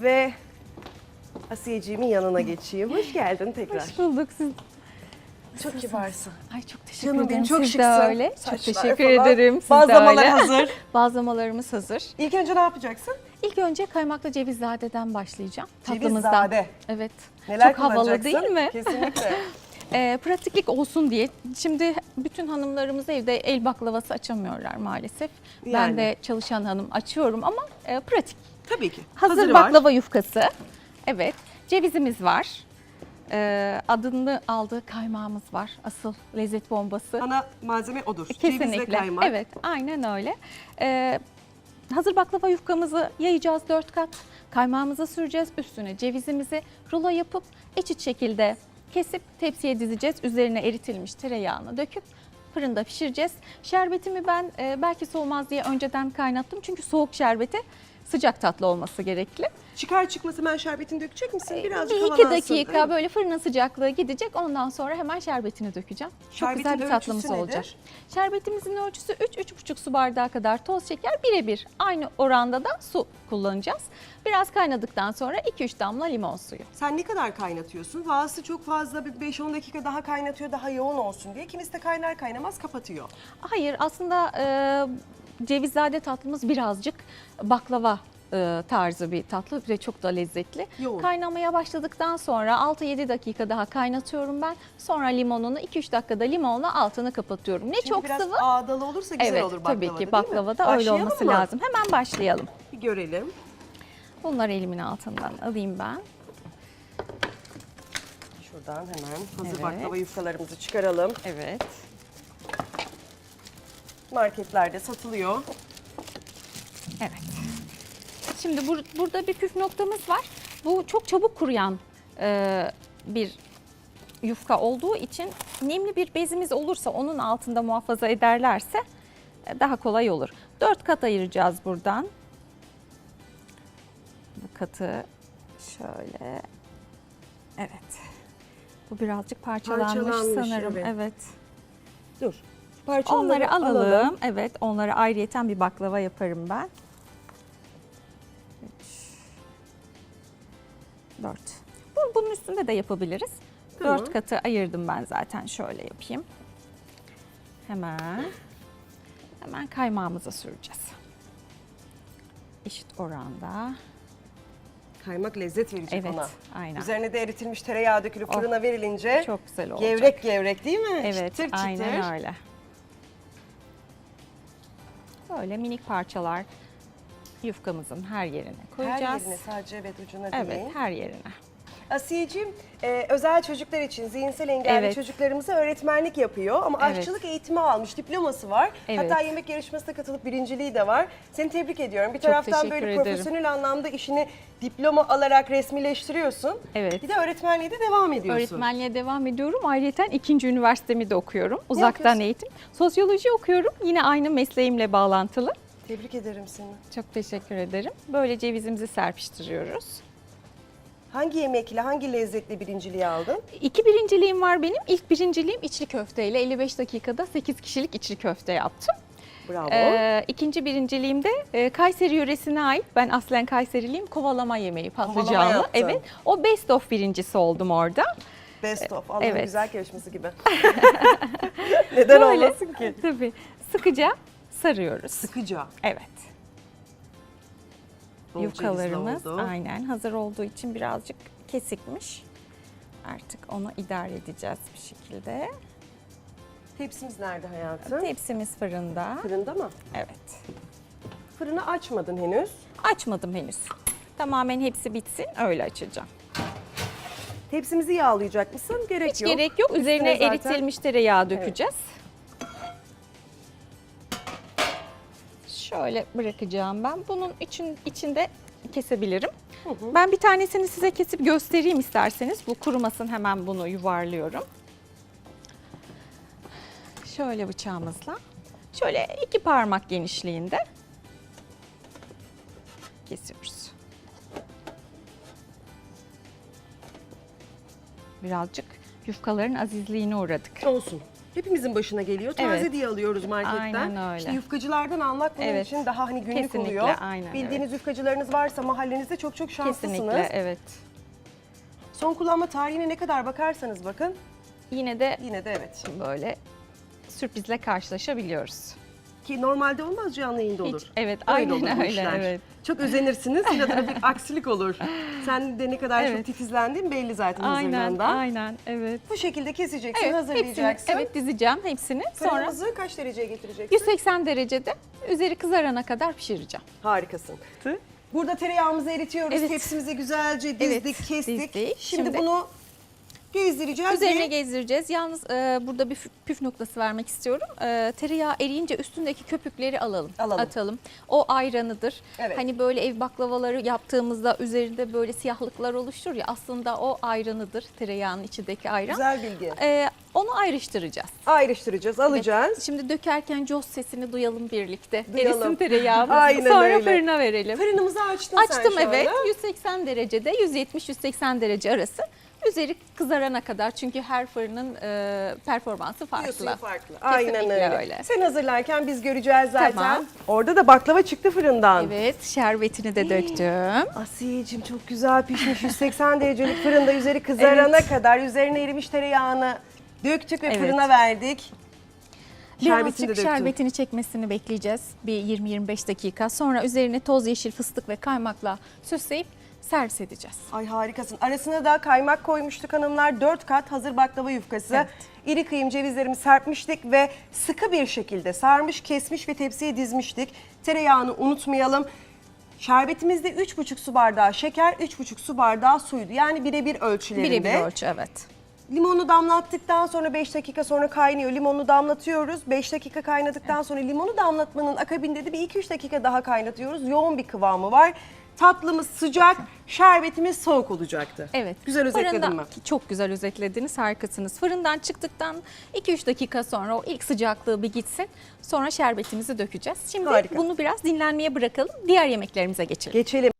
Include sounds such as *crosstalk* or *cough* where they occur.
Ve Asiyeciğimin yanına geçeyim. Hoş geldin tekrar. Hoş bulduk siz. Çok kibarsın. Ay çok teşekkür Canım ederim. çok siz şıksın. de öyle. Çok Saçlar teşekkür falan. ederim. Siz Bazlamalar de öyle. hazır. *laughs* Bazlamalarımız hazır. İlk önce ne yapacaksın? İlk önce kaymaklı cevizzade'den başlayacağım. Cevizade. Evet. Neler çok havalı kullanacaksın? değil mi? Kesinlikle. *laughs* Ee, pratiklik olsun diye. Şimdi bütün hanımlarımız evde el baklavası açamıyorlar maalesef. Yani. Ben de çalışan hanım açıyorum ama e, pratik. Tabii ki. Hazır Hazırı var. baklava yufkası. Evet. Cevizimiz var. Ee, adını aldığı kaymağımız var. Asıl lezzet bombası. Ana malzeme odur. Cevizle Kesinlikle. kaymak. Evet, aynen öyle. Ee, hazır baklava yufkamızı yayacağız dört kat. Kaymağımıza süreceğiz. Üstüne cevizimizi rulo yapıp eşit şekilde kesip tepsiye dizeceğiz. Üzerine eritilmiş tereyağını döküp fırında pişireceğiz. Şerbetimi ben e, belki soğumaz diye önceden kaynattım. Çünkü soğuk şerbeti sıcak tatlı olması gerekli. Çıkar çıkmaz hemen şerbetini dökecek misin? Birazcık bir iki havalansın, dakika değil mi? böyle fırının sıcaklığı gidecek. Ondan sonra hemen şerbetini dökeceğim. Çok Şerbetin güzel bir tatlımız ölçüsü olacak. nedir? Şerbetimizin ölçüsü 3-3,5 su bardağı kadar toz şeker birebir aynı oranda da su kullanacağız. Biraz kaynadıktan sonra 2-3 damla limon suyu. Sen ne kadar kaynatıyorsun? Bazısı çok fazla bir 5-10 dakika daha kaynatıyor daha yoğun olsun diye. Kimisi de kaynar kaynamaz kapatıyor. Hayır aslında e, cevizade tatlımız birazcık baklava e, tarzı bir tatlı ve çok da lezzetli. Yoğun. Kaynamaya başladıktan sonra 6-7 dakika daha kaynatıyorum ben. Sonra limonunu 2-3 dakikada limonla altını kapatıyorum. Ne Çünkü çok biraz sıvı. ağdalı olursa güzel Evet olur baklavada tabii ki baklavada öyle olması mı? lazım. Hemen başlayalım. Bir görelim. Bunları elimin altından alayım ben. Şuradan hemen hazır Evet. baklava yufkalarımızı çıkaralım. Evet. Marketlerde satılıyor. Evet. Şimdi bur- burada bir püf noktamız var. Bu çok çabuk kuruyan e, bir yufka olduğu için nemli bir bezimiz olursa onun altında muhafaza ederlerse e, daha kolay olur. Dört kat ayıracağız buradan. Bu katı şöyle. Evet. Bu birazcık parçalanmış, Parçalanmış, sanırım. evet. evet. Dur. Parçaları Onları alalım. Evet, onları ayrıyeten bir baklava yaparım ben. 3 4 Bunun üstünde de yapabiliriz. Tamam. 4 katı ayırdım ben zaten. Şöyle yapayım. Hemen hemen kaymağımıza süreceğiz. Eşit oranda. Kaymak lezzet verecek Evet, ona. aynen. Üzerine de eritilmiş tereyağı dökülüp Oh, fırına verilince Çok güzel olacak. gevrek gevrek değil mi? Evet, çıtır çıtır. aynen öyle. Böyle minik parçalar yufkamızın her yerine Her koyacağız. yerine sadece evet ucuna Evet, değil. her yerine. Asiyeciğim e, özel çocuklar için zihinsel engelli Evet. çocuklarımıza öğretmenlik yapıyor ama Evet. aşçılık eğitimi almış, diploması var. Evet. Hatta yemek yarışmasına katılıp birinciliği de var. Seni tebrik ediyorum. Bir taraftan teşekkür böyle ederim. profesyonel anlamda işini diploma alarak resmileştiriyorsun. Evet. Bir de öğretmenliğe de devam ediyorsun. Öğretmenliğe devam ediyorum. Ayrıca ikinci üniversitemi de okuyorum. Uzaktan yapıyorsun? eğitim. Sosyoloji okuyorum. Yine aynı mesleğimle bağlantılı. Tebrik ederim seni. Çok teşekkür ederim. Böyle cevizimizi serpiştiriyoruz. Hangi yemekle, hangi lezzetle birinciliği aldın? İki birinciliğim var benim. İlk birinciliğim içli köfteyle 55 dakikada 8 kişilik içli köfte yaptım. Bravo. Ee, ikinci birinciliğim de e, Kayseri yöresine ait. Ben aslen Kayseriliyim. Kovalama yemeği patlıcanlı. Evet. O best of birincisi oldum orada. Best of. Allah'ın evet. güzel yarışması gibi. *laughs* Neden Böyle, olmasın ki? Tabii. Sıkıca sarıyoruz. Sıkıca. Evet. Yufkalarımız oldu. aynen hazır olduğu için birazcık kesikmiş. Artık onu idare edeceğiz bir şekilde. Tepsimiz nerede hayatım? Tepsimiz fırında. Fırında mı? Evet. Fırını açmadın henüz. Açmadım henüz. Tamamen hepsi bitsin öyle açacağım. Tepsimizi yağlayacak mısın? Gerek Hiç yok. gerek yok. Üzerine Üstüne zaten- eritilmiş tereyağı dökeceğiz. Şöyle bırakacağım ben. Bunun için içinde kesebilirim. Ben bir tanesini size kesip göstereyim isterseniz. Bu kurumasın hemen bunu yuvarlıyorum. Şöyle bıçağımızla. Şöyle iki parmak genişliğinde kesiyoruz. Birazcık yufkaların azizliğine uğradık. Olsun. Hepimizin başına geliyor. Taze Evet. diye alıyoruz marketten. Aynen öyle. İşte yufkacılardan almak bunun Evet. için daha hani günlük Kesinlikle, oluyor. aynen, Bildiğiniz yufkacılarınız varsa mahallenizde çok çok şanslısınız. Kesinlikle evet. Son kullanma tarihine ne kadar bakarsanız bakın Yine de yine de evet. böyle sürprizle karşılaşabiliyoruz. Ki normalde olmaz canlı yayında olur. Hiç, evet Öyle aynen olur bu öyle işler. evet. Çok özenirsiniz. Yine de bir *laughs* aksilik olur. Sen de ne kadar çok Evet. titizlendiğin belli zaten Aynen hazırlığından. aynen evet. Bu şekilde keseceksin, Evet, hazırlayacaksın. hepsini, evet dizeceğim hepsini. Sonra Fırınımızı kaç dereceye getireceksin? 180 derecede üzeri kızarana kadar pişireceğim. Harikasın. Burada tereyağımızı eritiyoruz. Evet. Tepsimizi güzelce dizdik, Evet, kestik. dizdik. Şimdi, Şimdi- bunu gezdireceğiz Üzerine ve gezdireceğiz. Yalnız e, burada bir püf- noktası vermek istiyorum. E, tereyağı eriyince üstündeki köpükleri alalım, Alalım. atalım. O ayranıdır. Evet. Hani böyle ev baklavaları yaptığımızda üzerinde böyle siyahlıklar oluşur ya aslında o ayranıdır. Tereyağının içindeki ayran. güzel bilgi. E, onu ayrıştıracağız. Ayrıştıracağız, alacağız. Evet. Şimdi dökerken coz sesini duyalım birlikte. Duyalım. Erisin tereyağımız. Aynen Sonra öyle. fırına verelim. Fırınımızı açtın sen Açtım şu evet. anda. 180 derecede 170-180 derece arası. Üzeri kızarana kadar çünkü her fırının e, performansı farklı. Diyorsun farklı. Aynen Kesinlikle öyle. öyle. Sen hazırlarken biz göreceğiz zaten. Tamam. Orada da baklava çıktı fırından. Evet şerbetini de döktüm. Asiyeciğim çok güzel pişmiş 180 derecelik fırında üzeri *laughs* kızarana kadar üzerine erimiş tereyağını döktük ve Evet. fırına verdik. Şerbetini de Birazcık döktüm. şerbetini çekmesini bekleyeceğiz. Bir 20-25 dakika. Sonra üzerine toz yeşil fıstık ve kaymakla süsleyip servis edeceğiz. Ay harikasın. Arasına da kaymak koymuştuk hanımlar. 4 kat hazır baklava yufkası. Evet. İri kıyım cevizlerimi serpmiştik ve sıkı bir şekilde sarmış, kesmiş ve tepsiye dizmiştik. Tereyağını unutmayalım. Şerbetimizde 3,5 su bardağı şeker, 3,5 su bardağı suydu. Yani birebir ölçülerinde. Birebir ölçü evet. Limonu damlattıktan sonra 5 dakika sonra kaynıyor. Limonunu damlatıyoruz. 5 dakika kaynadıktan sonra limonu damlatmanın akabinde de bir 2-3 dakika daha kaynatıyoruz. Yoğun bir kıvamı var. Tatlımız sıcak, şerbetimiz soğuk olacaktı. Evet. Güzel özetledim mi? Çok güzel özetlediniz, harikasınız. Fırından çıktıktan 2-3 dakika sonra o ilk sıcaklığı bir gitsin. Sonra şerbetimizi dökeceğiz. Şimdi Harika. bunu biraz dinlenmeye bırakalım. Diğer yemeklerimize geçelim. Geçelim.